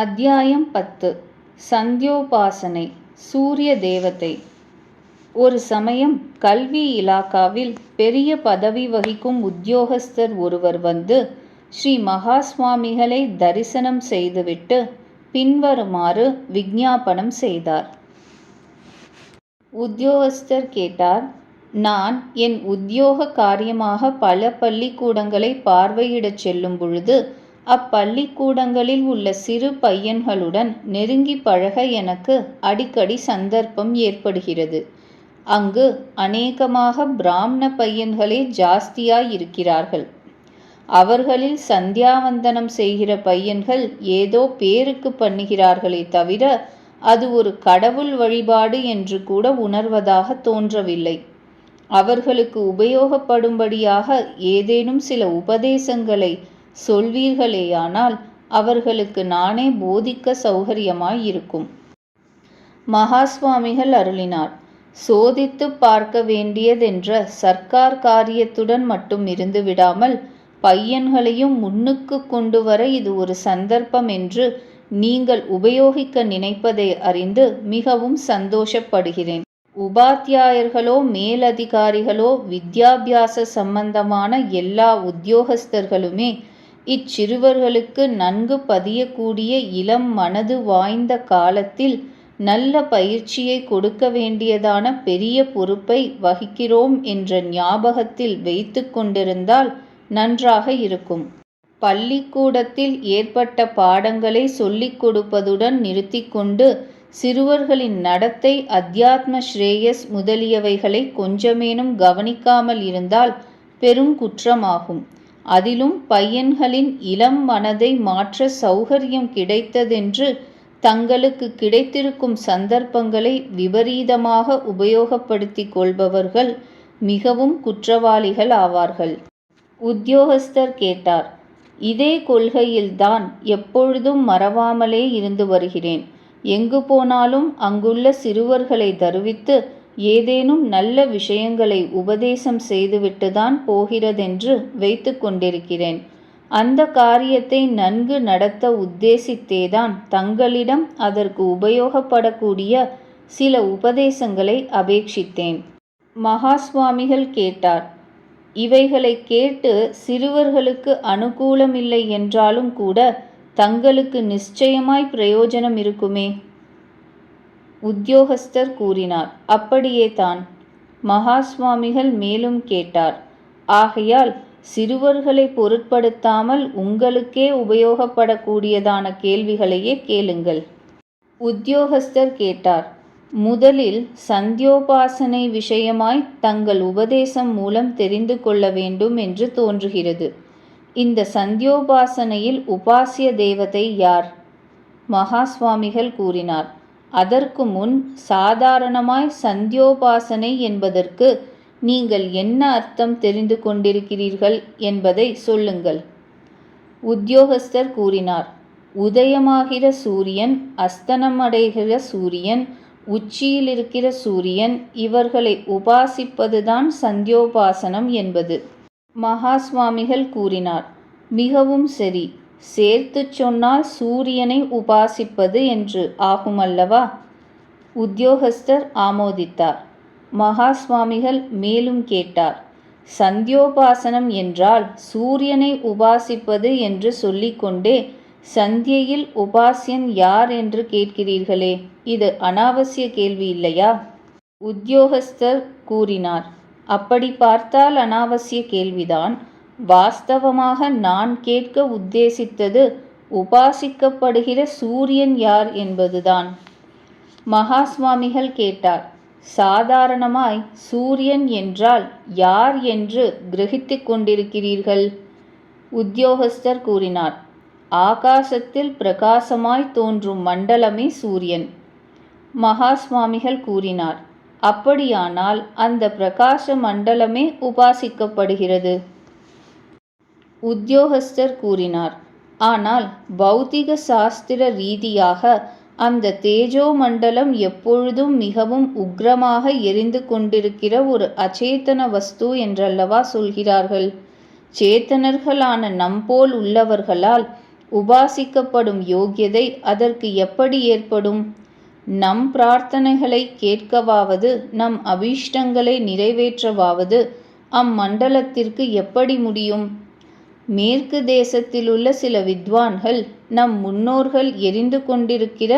அத்தியாயம் பத்து. சந்தியோபாசனை. சூரிய தேவதை. ஒரு சமயம் கல்வி இலாக்காவில் பெரிய பதவி வகிக்கும் உத்தியோகஸ்தர் ஒருவர் வந்து ஸ்ரீ மகாஸ்வாமிகளை தரிசனம் செய்துவிட்டு பின்வருமாறு விஞ்ஞாபனம் செய்தார். உத்தியோகஸ்தர் கேட்டார் நான் என் உத்தியோக காரியமாக பல பள்ளிக்கூடங்களை பார்வையிடச் செல்லும் பொழுது அப்பள்ளிக்கூடங்களில் உள்ள சிறு பையன்களுடன் நெருங்கி பழக எனக்கு அடிக்கடி சந்தர்ப்பம் ஏற்படுகிறது. அங்கு அநேகமாக பிராமண பையன்களே ஜாஸ்தியாய் இருக்கிறார்கள் அவர்களில் சந்தியாவந்தனம் செய்கிற பையன்கள் ஏதோ பேருக்கு பண்ணுகிறார்களே தவிர அது ஒரு கடவுள் வழிபாடு என்று கூட உணர்வதாக தோன்றவில்லை. அவர்களுக்கு உபயோகப்படும்படியாக ஏதேனும் சில உபதேசங்களை சொல்வீர்களேயானால் அவர்களுக்கு நானே போதிக்க சௌகரியமாய் இருக்கும் மகாஸ்வாமிகள் அருளினார் சோதித்து பார்க்க வேண்டியதென்ற சர்க்கார் காரியத்துடன் மட்டும் இருந்து விடாமல் பையன்களையும் முன்னுக்கு கொண்டு வர இது ஒரு சந்தர்ப்பம் என்று நீங்கள் உபயோகிக்க நினைப்பதை அறிந்து மிகவும் சந்தோஷப்படுகிறேன். உபாத்தியாயர்களோ மேலதிகாரிகளோ வித்யாபியாச சம்பந்தமான எல்லா உத்தியோகஸ்தர்களுமே இச்சிறுவர்களுக்கு நன்கு பதியக்கூடிய இளம் மனது வாய்ந்த காலத்தில் நல்ல பயிற்சியை கொடுக்க வேண்டியதான பெரிய பொறுப்பை வகிக்கிறோம் என்ற ஞாபகத்தில் வைத்து கொண்டிருந்தால் நன்றாக இருக்கும். பள்ளிக்கூடத்தில் ஏற்பட்ட பாடங்களை சொல்லிக் கொடுப்பதுடன் நிறுத்தி கொண்டு சிறுவர்களின் நடத்தை அத்தியாத்ம ஸ்ரேயஸ் முதலியவைகளை கொஞ்சமேனும் கவனிக்காமல் இருந்தால் பெரும் குற்றமாகும். அதிலும் பையன்களின் இளம் மனதை மாற்ற சௌகரியம் கிடைத்ததென்று தங்களுக்கு கிடைத்திருக்கும் சந்தர்ப்பங்களை விபரீதமாக உபயோகப்படுத்தி கொள்பவர்கள் மிகவும் குற்றவாளிகள் ஆவார்கள். உத்தியோகஸ்தர் கேட்டார் இதே கொள்கையில்தான் எப்பொழுதும் மறவாமலே இருந்து வருகிறேன். எங்கு போனாலும் அங்குள்ள சிறுவர்களை தருவித்து ஏதேனும் நல்ல விஷயங்களை உபதேசம் செய்துவிட்டுதான் போகிறதென்று வைத்து கொண்டிருக்கிறேன். அந்த காரியத்தை நன்கு நடத்த உத்தேசித்தேதான் தங்களிடம் அதற்கு உபயோகப்படக்கூடிய சில உபதேசங்களை அபேட்சித்தேன். மகாஸ்வாமிகள் கேட்டார் இவைகளை கேட்டு சிறுவர்களுக்கு அனுகூலமில்லை என்றாலும் கூட தங்களுக்கு நிச்சயமாய் பிரயோஜனம் இருக்குமே? உத்தியோகஸ்தர் கூறினார். அப்படியே தான். மகாஸ்வாமிகள் மேலும் கேட்டார். ஆகையால் சிறுவர்களை பொருட்படுத்தாமல் உங்களுக்கே உபயோகப்படக்கூடியதான கேள்விகளையே கேளுங்கள். உத்தியோகஸ்தர் கேட்டார். முதலில் சந்தியோபாசனை விஷயமாய் தங்கள் உபதேசம் மூலம் தெரிந்து கொள்ள வேண்டும் என்று தோன்றுகிறது. இந்த சந்தியோபாசனையில் உபாசிய தேவதை யார்? மகாஸ்வாமிகள் கூறினார். அதற்கு முன் சாதாரணமாய் சந்தியோபாசனை என்பதற்கு நீங்கள் என்ன அர்த்தம் தெரிந்து கொண்டிருக்கிறீர்கள் என்பதை சொல்லுங்கள். உத்தியோகஸ்தர் கூறினார் உதயமாகிற சூரியன் அஸ்தனமடைகிற சூரியன் உச்சியில் இருக்கிற சூரியன் இவர்களை உபாசிப்பதுதான் சந்தியோபாசனம் என்பது. மகாஸ்வாமிகள் கூறினார் மிகவும் சரி. சேர்த்து சொன்னால் சூரியனை உபாசிப்பது என்று ஆகுமல்லவா? உத்தியோகஸ்தர் ஆமோதித்தார். மகாஸ்வாமிகள் மேலும் கேட்டார். சந்தியோபாசனம் என்றால் சூரியனை உபாசிப்பது என்று சொல்லிக்கொண்டே சந்தியையில் உபாசியன் யார் என்று கேட்கிறீர்களே? இது அனாவசிய கேள்வி இல்லையா? உத்தியோகஸ்தர் கூறினார். அப்படி பார்த்தால் அனாவசிய கேள்விதான். வாஸ்தவமாக நான் கேட்க உத்தேசித்தது உபாசிக்கப்படுகிற சூரியன் யார் என்பதுதான். மகாஸ்வாமிகள் கேட்டார் சாதாரணமாய் சூரியன் என்றால் யார் என்று கிரகித்து கொண்டிருக்கிறீர்கள்? உத்தியோகஸ்தர் கூறினார் ஆகாசத்தில் பிரகாசமாய் தோன்றும் மண்டலமே சூரியன். மகாஸ்வாமிகள் கூறினார் அப்படியானால் அந்த பிரகாச மண்டலமே உபாசிக்கப்படுகிறது. உத்தியோகஸ்தர் கூறினார். ஆனால் பௌத்திக சாஸ்திர ரீதியாக அந்த தேஜோ மண்டலம் எப்பொழுதும் மிகவும் உக்ரமாக எரிந்து கொண்டிருக்கிற ஒரு அச்சேதன வஸ்து என்றல்லவா சொல்கிறார்கள்? சேத்தனர்களான நம்போல் உள்ளவர்களால் உபாசிக்கப்படும் யோக்கியதை அதற்கு எப்படி ஏற்படும்? நம் பிரார்த்தனைகளை கேட்கவாவது நம் அபீஷ்டங்களை நிறைவேற்றவாவது அம்மண்டலத்திற்கு எப்படி முடியும்? மேற்கு தேசத்திலுள்ள சில வித்வான்கள் நம் முன்னோர்கள் எரிந்து கொண்டிருக்கிற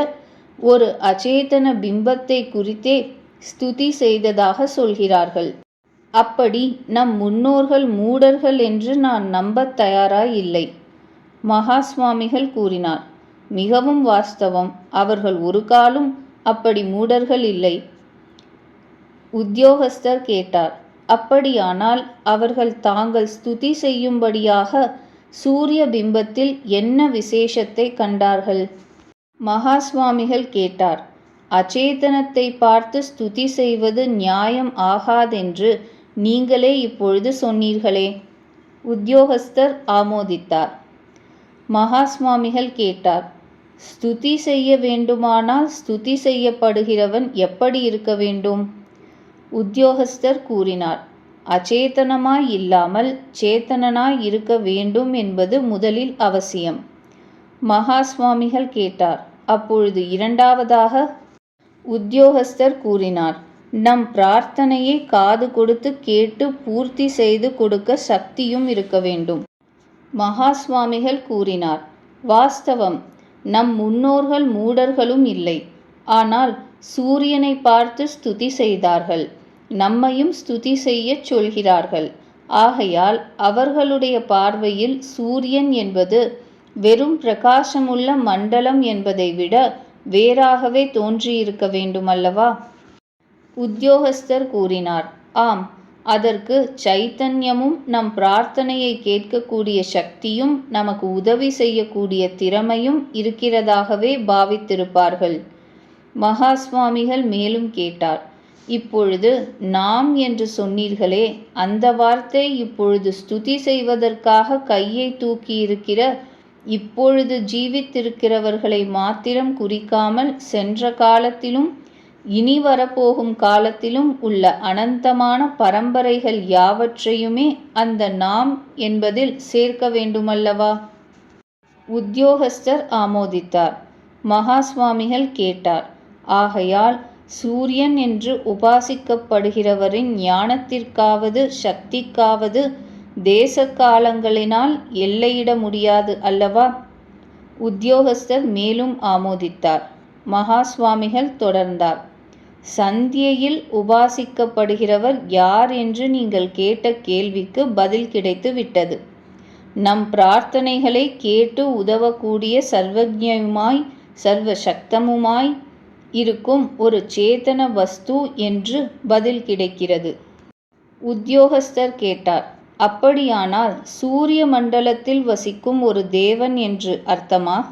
ஒரு அச்சேதன பிம்பத்தை குறித்தே ஸ்துதி செய்ததாக சொல்கிறார்கள். அப்படி நம் முன்னோர்கள் மூடர்கள் என்று நான் நம்பத் தயாராய் இல்லை மகா சுவாமிகள் கூறினார் மிகவும் வாஸ்தவம். அவர்கள் ஒரு காலும் அப்படி மூடர்கள் இல்லை. உத்தியோகஸ்தர் கேட்டார் அப்படியானால் அவர்கள் தாங்கள் ஸ்துதி செய்யும்படியாக சூரிய பிம்பத்தில் என்ன விசேஷத்தை கண்டார்கள்? மகாஸ்வாமிகள் கேட்டார் அச்சேதனத்தை பார்த்து ஸ்துதி செய்வது நியாயம் ஆகாதென்று நீங்களே இப்பொழுது சொன்னீர்களே. உத்தியோகஸ்தர் ஆமோதித்தார். மகாஸ்வாமிகள் கேட்டார் ஸ்துதி செய்ய வேண்டுமானால் ஸ்துதி செய்யப்படுகிறவன் எப்படி இருக்க வேண்டும்? உத்தியோகஸ்தர் கூறினார். அச்சேதனமாய் இல்லாமல் சேத்தனனாய் இருக்க வேண்டும் என்பது முதலில் அவசியம். மகா சுவாமிகள் கேட்டார். அப்பொழுது இரண்டாவதாக உத்தியோகஸ்தர் கூறினார். நம் பிரார்த்தனையை காது கொடுத்து கேட்டு பூர்த்தி செய்து கொடுக்க சக்தியும் இருக்க வேண்டும். மகா சுவாமிகள் கூறினார். வாஸ்தவம். நம் முன்னோர்கள் மூடர்களும் இல்லை. ஆனால் சூரியனை பார்த்து ஸ்துதி செய்தார்கள். நம்மையும் ஸ்துதி செய்யச் சொல்கிறார்கள். ஆகையால் அவர்களுடைய பார்வையில் சூரியன் என்பது வெறும் பிரகாசமுள்ள மண்டலம் என்பதை விட வேறாகவே தோன்றியிருக்க வேண்டுமல்லவா? உத்தியோகஸ்தர் கூறினார் ஆம் அதற்கு சைத்தன்யமும் நம் பிரார்த்தனையை கேட்கக்கூடிய சக்தியும் நமக்கு உதவி செய்யக்கூடிய திறமையும் இருக்கிறதாகவே பாவித்திருப்பார்கள். மகாஸ்வாமிகள் மேலும் கேட்டார் இப்பொழுது நாம் என்று சொன்னீர்களே அந்த வார்த்தை இப்பொழுது ஸ்துதி செய்வதற்காக கையை தூக்கியிருக்கிற இப்பொழுது ஜீவித்திருக்கிறவர்களை மாத்திரம் குறிக்காமல் சென்ற காலத்திலும் இனி வரப்போகும் காலத்திலும் உள்ள அனந்தமான பரம்பரைகள் யாவற்றையுமே அந்த நாம் என்பதில் சேர்க்க வேண்டுமல்லவா? உத்தியோகஸ்தர் ஆமோதித்தார். மகாஸ்வாமிகள் கேட்டார். ஆகையால் சூரியன் என்று உபாசிக்கப்படுகிறவரின் ஞானத்திற்காவது சக்திக்காவது தேச காலங்களினால் எல்லையிட முடியாது அல்லவா? உத்தியோகஸ்தர் மேலும் ஆமோதித்தார். மகா சுவாமிகள் தொடர்ந்தார். சந்தியையில் உபாசிக்கப்படுகிறவர் யார் என்று நீங்கள் கேட்ட கேள்விக்கு பதில் கிடைத்து விட்டது. நம் பிரார்த்தனைகளை கேட்டு உதவக்கூடிய சர்வஜயுமாய் சர்வ சக்தமுமாய் இருக்கும் ஒரு சேதன வஸ்து என்று பதில் கிடைக்கிறது. உத்தியோகஸ்தர் கேட்டார் அப்படியானால் சூரிய மண்டலத்தில் வசிக்கும் ஒரு தேவன் என்று அர்த்தமா?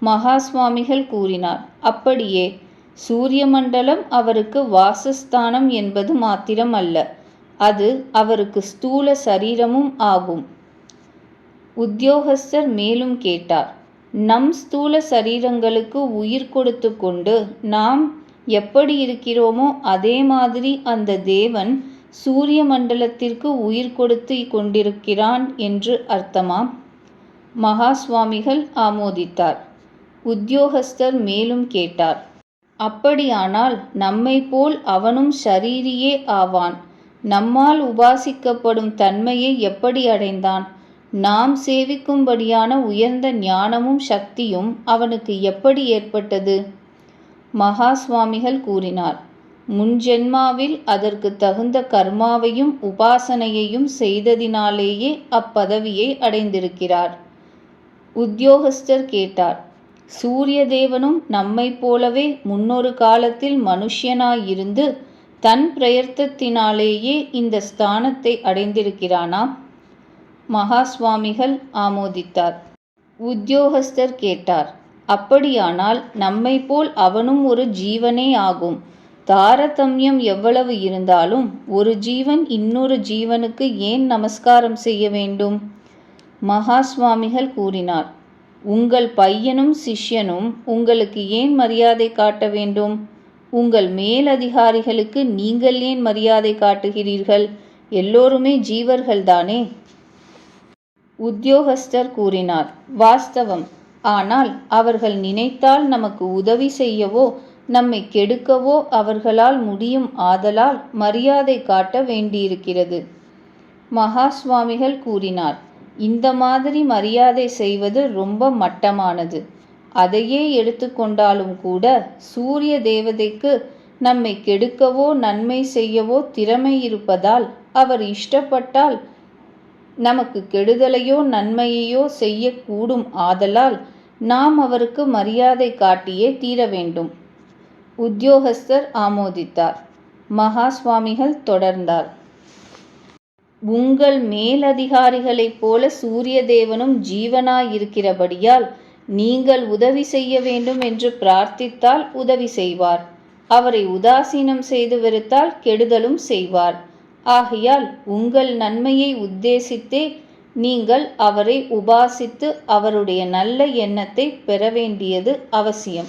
மகா சுவாமிகள் கூறினார் அப்படியே சூரிய மண்டலம் அவருக்கு வாசஸ்தானம் என்பது மாத்திரம் அல்ல அது அவருக்கு ஸ்தூல சரீரமும் ஆகும். உத்தியோகஸ்தர் மேலும் கேட்டார் நம் ஸ்தூல சரீரங்களுக்கு உயிர் கொடுத்து கொண்டு நாம் எப்படி இருக்கிறோமோ அதே மாதிரி அந்த தேவன் சூரிய மண்டலத்திற்கு உயிர் கொடுத்து கொண்டிருக்கிறான் என்று அர்த்தமாம். மகா சுவாமிகள் ஆமோதித்தார். உத்தியோகஸ்தர் மேலும் கேட்டார். அப்படியானால் நம்மை போல் அவனும் ஷரீரியே ஆவான். நம்மால் உபாசிக்கப்படும் தன்மையை எப்படி அடைந்தான்? நாம் சேவிக்கும்படியான உயர்ந்த ஞானமும் சக்தியும் அவனுக்கு எப்படி ஏற்பட்டது? மகா சுவாமிகள் கூறினார் முன்ஜென்மாவில் அதற்கு தகுந்த கர்மாவையும் உபாசனையையும் செய்ததினாலேயே அப்பதவியை அடைந்திருக்கிறார். உத்தியோகஸ்தர் கேட்டார் சூரிய தேவனும் நம்மை போலவே முன்னொரு காலத்தில் மனுஷ்யனாயிருந்து தன் பிரயர்த்தத்தினாலேயே இந்த ஸ்தானத்தை அடைந்திருக்கிறானா? மகாஸ்வாமிகள் ஆமோதித்தார். உத்தியோகஸ்தர் கேட்டார் அப்படியானால் நம்மை போல் அவனும் ஒரு ஜீவனே ஆகும். தாரதமியம் எவ்வளவு இருந்தாலும் ஒரு ஜீவன் இன்னொரு ஜீவனுக்கு ஏன் நமஸ்காரம் செய்ய வேண்டும் மகாஸ்வாமிகள் கூறினார் உங்கள் பையனும் சிஷ்யனும் உங்களுக்கு ஏன் மரியாதை காட்ட வேண்டும்? உங்கள் மேலதிகாரிகளுக்கு நீங்கள் ஏன் மரியாதை காட்டுகிறீர்கள்? எல்லோருமே ஜீவர்கள்தானே? உத்தியோகஸ்தர் கூறினார் வாஸ்தவம். ஆனால் அவர்கள் நினைத்தால் நமக்கு உதவி செய்யவோ நம்மை கெடுக்கவோ அவர்களால் முடியும் ஆதலால் மரியாதை காட்ட வேண்டியிருக்கிறது. மகா சுவாமிகள் கூறினார் இந்த மாதிரி மரியாதை செய்வது ரொம்ப மட்டமானது. அதையே எடுத்துக்கொண்டாலும் கூட சூரிய தேவதைக்கு நம்மை கெடுக்கவோ நன்மை செய்யவோ திறமை இருப்பதால் அவர் இஷ்டப்பட்டால் நமக்கு கெடுதலையோ நன்மையையோ செய்யக்கூடும் ஆதலால் நாம் அவருக்கு மரியாதை காட்டியே தீர வேண்டும். உத்தியோகஸ்தர் ஆமோதித்தார். மகா சுவாமிகள் தொடர்ந்தார். உங்கள் மேலதிகாரிகளைப் போல சூரிய தேவனும் ஜீவனாயிருக்கிறபடியால் நீங்கள் உதவி செய்ய வேண்டும் என்று பிரார்த்தித்தால் உதவி செய்வார். அவரை உதாசீனம் செய்து வெறுத்தால் கெடுதலும் செய்வார். ஆகையால் உங்கள் நன்மையை உத்தேசித்தே நீங்கள் அவரை உபாசித்து அவருடைய நல்ல எண்ணத்தை பெற வேண்டியது அவசியம்.